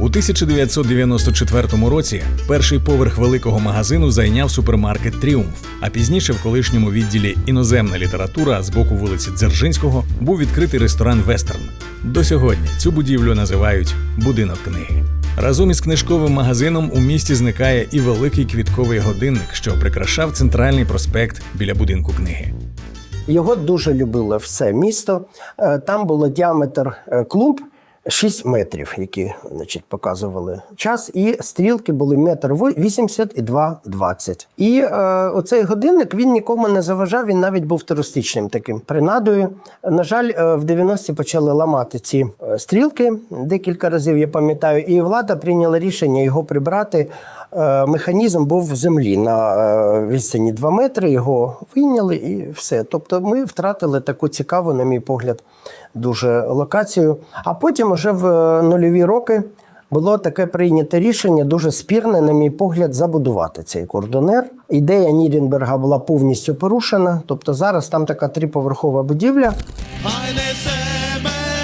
У 1994 році перший поверх великого магазину зайняв супермаркет Тріумф. А пізніше в колишньому відділі іноземна література з боку вулиці Дзержинського був відкритий ресторан Вестерн. До сьогодні цю будівлю називають будинок книги. Разом із книжковим магазином у місті зникає і великий квітковий годинник, що прикрашав центральний проспект біля будинку книги. Його дуже любило все місто. Е, Там було діаметр е, клумб 6 метрів, які значить, показували час, і стрілки були метр ві- 80 і 2,20. І е, оцей годинник він нікому не заважав, він навіть був туристичним таким принадою. На жаль, е, в 90-ті почали ламати ці е, стрілки декілька разів, я пам'ятаю, і влада прийняла рішення його прибрати. Е, Механізм був в землі на е, відстані 2 метри, його вийняли і все. Тобто ми втратили таку цікаву, на мій погляд, дуже локацію. А потім, уже в е, нульові роки, було таке прийнято рішення, дуже спірне, на мій погляд, забудувати цей кордонер. Ідея Нірнберга була повністю порушена. Тобто зараз там така триповерхова будівля. Eine